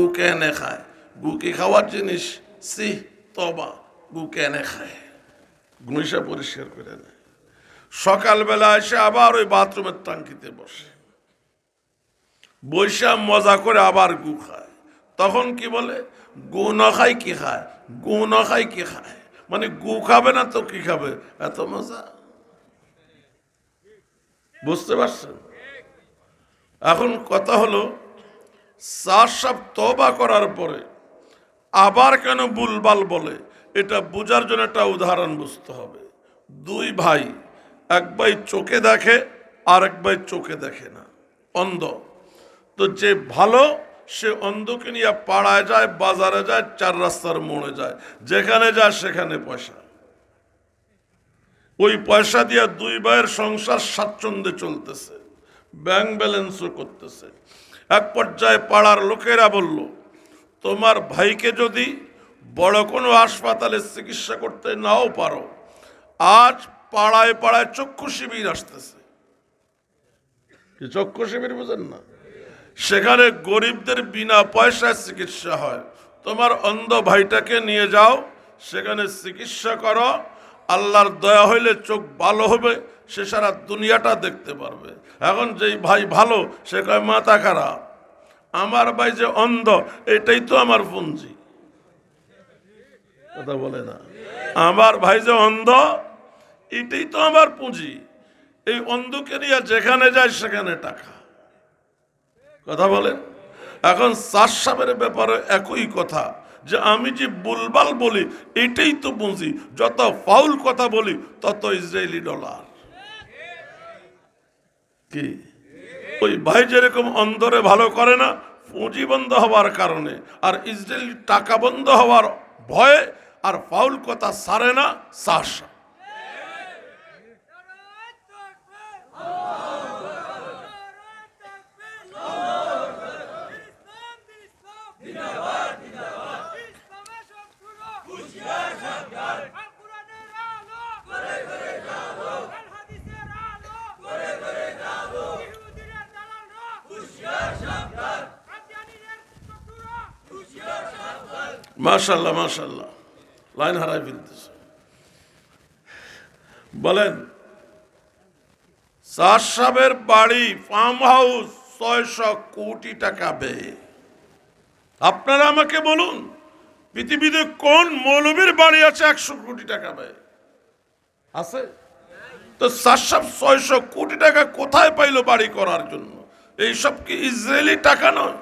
গু কেনে খায় গু খাওয়ার জিনিস সি তবা গু কেনে খায় গুণিসা পরিষ্কার করে নেয় সকালবেলা এসে আবার ওই বাথরুমের টাঙ্কিতে বসে। বৈশা মজা করে আবার গু খায়। তখন কি বলে? গু ন খাই কি খায়? গু ন খাই কি খায়? মানে গু খাবে না তো কি খাবে? এত মজা। বুঝতে পারছেন? এখন কথা হলো সাপ তবা করার পরে আবার কেন বুলবাল বলে? এটা বোঝার জন্য একটা উদাহরণ বুঝতে হবে। দুই ভাই, এক ভাই চোখে দেখে আর এক ভাই চোখে দেখে না। অন্ধ। তো যে ভালো, সে অন্ধকে নিয়ে পাড়ায় যায়, বাজারে যায়, চার রাস্তার মোড়ে যায়। যেখানে যায়, সেখানে পয়সা। ওই পয়সা দিয়ে দুই ভাইয়ের সংসার স্বাচ্ছন্দ্যে চলতেছে। ব্যাংক ব্যালেন্সও করতেছে। এক পর্যায়ে পাড়ার লোকেরা বলল, তোমার ভাইকে যদি বড় কোনো হাসপাতালে চিকিৎসা করতে নাও পারো, আজ পাড়ায় পাড়ায় চক্ষু শিবির আসতেছে। চক্ষু শিবির বুঝেন না? সেখানে গরিবদের বিনা পয়সায় চিকিৎসা হয়। তোমার অন্ধ ভাইটাকে নিয়ে যাও, সেখানে চিকিৎসা করো। আল্লাহর দয়া হইলে চোখ ভালো হবে। সে সারা দুনিয়াটা দেখতে পারবে। এখন যেই ভাই ভালো, সে কয়, মাথা খারাপ। আমার ভাই যে অন্ধ, এটাই তো আমার পুঞ্জি। কথা বলে না। আমার ভাই যে অন্ধ, এটাই তো আমার পুঁজি। এই অন্ধকে নিয়ে যেখানে যায়, সেখানে টাকা। কথা বলেন এখন চার সাপের ব্যাপারে একই কথা, যে আমি যে বুলবাল বলি, এটাই তো পুঁজি। যত ফাউল কথা বলি তত ইসরায়েলি ডলার। কি? ওই ভাই যেরকম অন্তরে ভালো করে না, পুঁজি বন্ধ হওয়ার কারণে, আর ইসরায়েল টাকা বন্ধ হওয়ার ভয়ে আর ফাউল কথা সারে না চার মাশাল্লাহ মাশাল্লাহ লাইন হারাই ফেলতেছে। বলেন সাহেবের বাড়ি ফার্ম হাউস ছয়শো কোটি টাকা ব্যয়। আপনারা আমাকে বলুন, পৃথিবীতে কোন মৌলবীর বাড়ি আছে একশো কোটি টাকা ব্যয়? আছে? তো সাহেব ছয়শো কোটি টাকা কোথায় পাইলো বাড়ি করার জন্য? এইসব কি ইসরায়েলি টাকা নয়?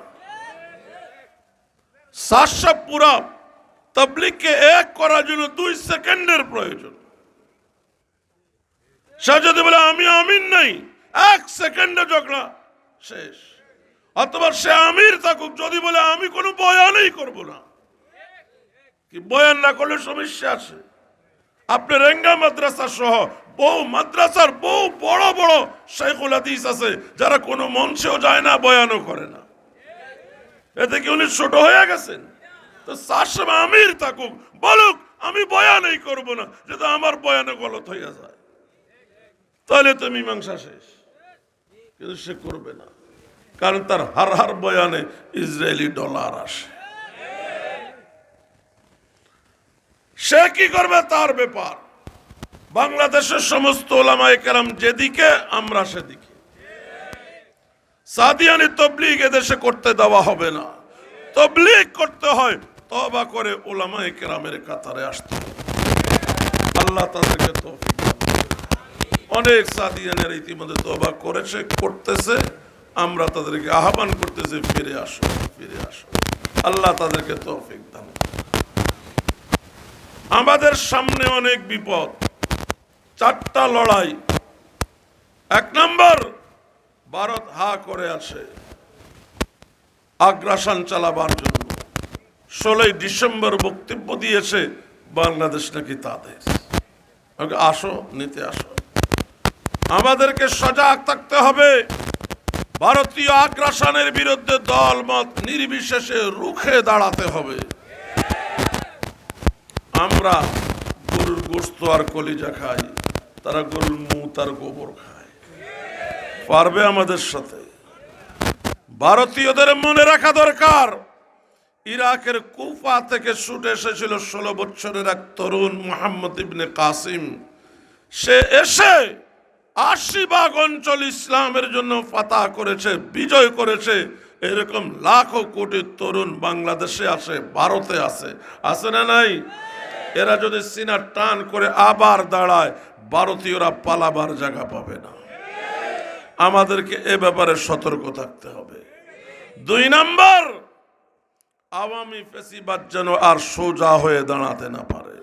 সাতশো পুরা তবলিগকে এক করার জন্য দুই সেকেন্ডের প্রয়োজন। সে যদি বলে, আমি আমিন নাই। এক সেকেন্ডে ঝগড়া শেষ। অথবা সে আমির থাকুক, যদি বলে, আমি কোনো বয়ানই করব না। কি বয়ান না করলে সমস্যা আছে। আপনি রেঙ্গা মাদ্রাসা সহ বহু মাদ্রাসার বহু বড় বড় শেখুল হাদিস আছে, যারা কোনো মঞ্চেও যায় না, বয়ানও করে না। এতে কি উনি ছোট হয়ে গেছেন? তো তার আমির থাকুক, বলুক, আমি বয়ানই করব না, যদি আমার বয়ানে গলত হইয়া যায়। তাহলে তো মীমাংসা শেষ। কিন্তু সে করবে না, কারণ তার হার হার বয়ানে ইসরায়েলি ডলার আসে। সে কি করবে? তার ব্যাপার। বাংলাদেশের সমস্ত ওলামায়ে কেরাম যেদিকে, আমরা সেদিকে। সাদিয়ানি তবলিগ এদেশে করতে দেওয়া হবে না। তবলিগ করতে হয় তবা করে ওলামায়ে কেরামের কাতারে আসতে আল্লাহ তাদেরকে করুন। অনেক সাদিয়ানের ইতিমধ্যে তবা করেছে, করতেছে। আমরা তাদেরকে আহ্বান করতেছি, ফিরে আসো ফিরে আসো। আল্লাহ তাদেরকে তৌফিক দান আমাদের সামনে অনেক বিপদ। চারটা লড়াই। এক নম্বর ভারত হা করে আছে। আগ্রাসন চালাবার জন্য। ষোলোই ডিসেম্বর বক্তব্য দিয়েছে বাংলাদেশ নাকি তাদের। আসো, নিতে আসো। আমাদেরকে সজাগ থাকতে হবে। ভারতীয় আগ্রাসনের বিরুদ্ধে দল মত নির্বিশেষে রুখে দাঁড়াতে হবে। আমরা গরুর গোস্ত আর কলিজা খাই, তারা গরুর মুত আর গোবর খায়। পারবে আমাদের সাথে। ভারতীয়দের মনে রাখা দরকার। ইরাকের কুফা থেকে ছুটে এসেছিল ষোলো বছরের এক তরুণ, মোহাম্মদ ইবনে কাসিম। সে এসে আশি ভাগ অঞ্চল ইসলামের জন্য ফাতা করেছে, বিজয় করেছে। এরকম লাখো কোটি তরুণ বাংলাদেশে আসে, ভারতে আছে আছে না নাই? এরা যদি সিনা টান করে আবার দাঁড়ায়, ভারতীয়রা পালাবার জায়গা পাবে না। আমাদেরকে এ ব্যাপারে সতর্ক থাকতে হবে। দুই নাম্বার, আওয়ামী ফেসিবাদ যেন আর সোজা হয়ে দাঁড়াতে না পারে।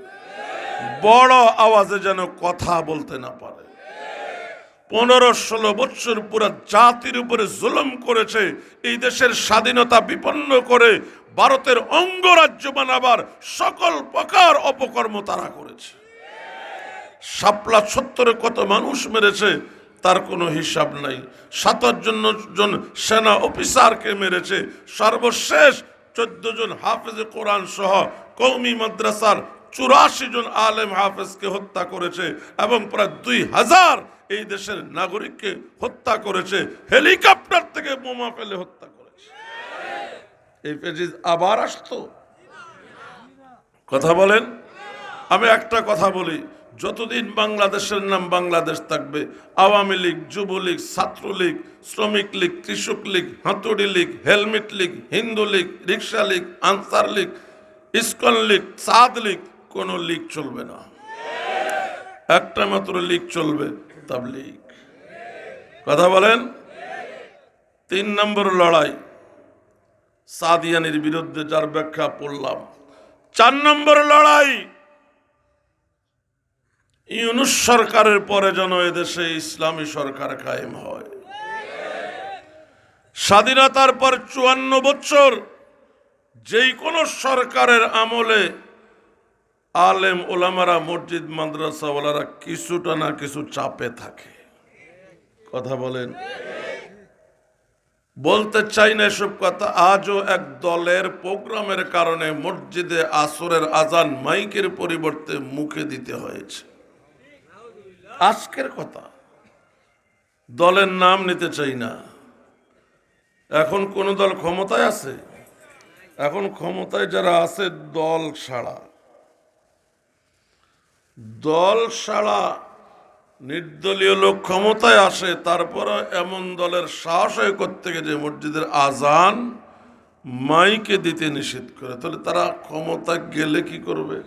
বড় আওয়াজে যেন কথা বলতে না পারে। পনেরো ষোলো বৎসর পুরো জাতির উপরে জুলুম করেছে, এই দেশের স্বাধীনতা বিপন্ন করে ভারতের অঙ্গরাজ্য বানাবার সকল প্রকার অপকর্ম তারা করেছে। শাপলা সত্তরে কত মানুষ মেরেছে তার কোনো হিসাব নাই। সাতাশ জন জন সেনা অফিসারকে মেরেছে। সর্বশেষ চোদ্দ জন হাফেজ কোরআন সহ কৌমি মাদ্রাসার চুরাশি জন আলেম হাফেজকে হত্যা করেছে এবং প্রায় দুই হাজার এই দেশের নাগরিককে হত্যা করেছে। হেলিকপ্টার থেকে বোমা ফেলে হত্যা করেছে। এই পেজিজ আবার আসতো? কথা বলেন? আমি একটা কথা বলি। যতদিন বাংলাদেশের নাম বাংলাদেশ থাকবে, আওয়ামী লীগ, যুবলীগ, ছাত্রলীগ, শ্রমিক লীগ, কৃষক লীগ, হাতুড়ি league, helmet league, Hindu league, রিক্সা league, Ansar league, ISKCON league, Saad league, কোনো লীগ চলবে না। একটা মাত্র লীগ চলবে, তাবলীগ। কথা বলেন? তিন নম্বর লড়াই, সাদিয়ানির বিরুদ্ধে যার ব্যাখ্যা পড়লাম। চার নম্বর লড়াই ইউনুস সরকারের পরে যেন এদেশে ইসলামী সরকার কায়েম হয়। স্বাধীনতার পর চুয়ান্ন বছর যেই কোন সরকারের আমলে আলেম, ওলামারা, মসজিদ, মাদ্রাসাওয়ালারা কিছুটা না কিছু চাপে থাকে। কথা বলেন। বলতে চাই না এসব কথা, আজও এক দলের প্রোগ্রামের কারণে মসজিদে আসরের আজান মাইকের পরিবর্তে মুখে দিতে হয়েছে। আজকের কথা। দলের নাম নিতে চাই না। এখন কোন দল ক্ষমতায় আছে? এখন ক্ষমতায় যারা আছে, দল ছাড়া। দল ছাড়া নির্দলীয় লোক ক্ষমতায় আসে তারপরে এমন দলের সাহস হয় করতে যে মসজিদের আজান মাইকে দিতে নিষেধ করে। তাহলে তারা ক্ষমতা গেলে কি করবে?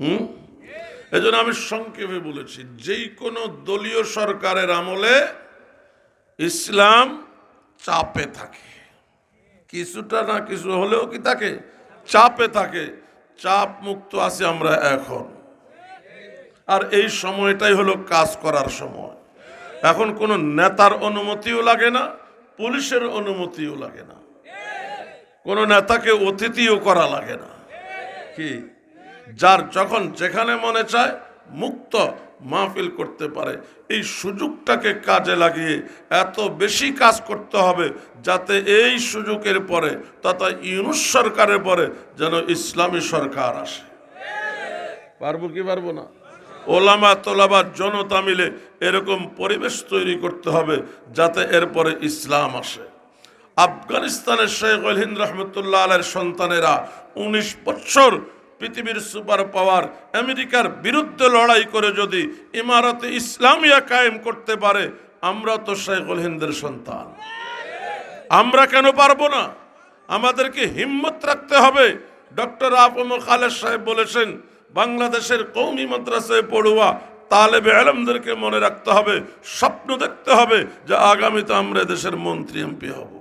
হুম? এজন্য আমি সংক্ষেপে বলেছি, যেই কোনো দলীয় সরকারের আমলে ইসলাম চাপে থাকে। কিছুটা না কিছু হলেও কি থাকে? চাপে থাকে। চাপ মুক্ত আছে আমরা এখন। আর এই সময়টাই হলো কাজ করার সময়। এখন কোনো নেতার অনুমতিও লাগে না, পুলিশের অনুমতিও লাগে না। কোনো নেতাকে অতিথিও করা লাগে না। কি? যার যখন যেখানে মনে চায় মুক্ত মাহফিল করতে পারে। এই সুযোগটাকে কাজে লাগিয়ে এত বেশি কাজ করতে হবে যাতে এই সুযোগের পরে তথা ইউনুস সরকারের পরে যেন ইসলামী সরকার আসে। পারব কি পারব না? ওলামা তোলাবা জনতা মিলে এরকম পরিবেশ তৈরি করতে হবে যাতে এরপরে ইসলাম আসে। আফগানিস্তানের শেখ হিন্দ রহমতুল্লাহ আলের সন্তানেরা উনিশ বছর পৃথিবীর সুপার পাওয়ার আমেরিকার বিরুদ্ধে লড়াই করে যদি ইমারতে ইসলামিয়া কায়েম করতে পারে, আমরা তো শেখুল হিন্দের সন্তান। আমরা কেন পারব না? আমাদেরকে হিম্মত রাখতে হবে। ডক্টর আফম খালেদ সাহেব বলেছেন, বাংলাদেশের কৌমি মাদ্রাসায় পড়ুয়া তালেবে আলমদেরকে মনে রাখতে হবে, স্বপ্ন দেখতে হবে যে আগামীতে আমরা দেশের মন্ত্রী এমপি হব।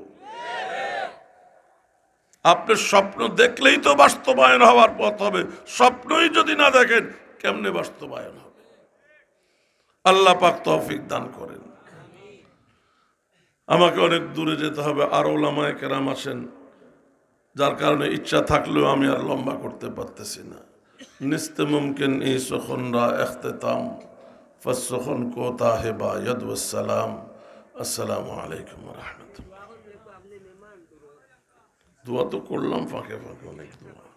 আপনি স্বপ্ন দেখলেই তো বাস্তবায়ন হওয়ার পথ হবে। স্বপ্নই যদি না দেখেন, কেমনে বাস্তবায়ন হবে? আল্লাহ পাক তৌফিক দান করেন। আমাকে অনেক দূরে যেতে হবে। আর ওলামায় কেরাম আসেন যার কারণে ইচ্ছা থাকলেও আমি আর লম্বা করতে পারতেছি না। নিস্তে মুমকিন ই সখনরা এখতেতাম ফসখন কোতা হেবা ইয়দালাম আসসালামু আলাইকুম রহমতুল্লাহ। দোয়া তো করলাম ফাঁকে ফাঁকে অনেক দোয়া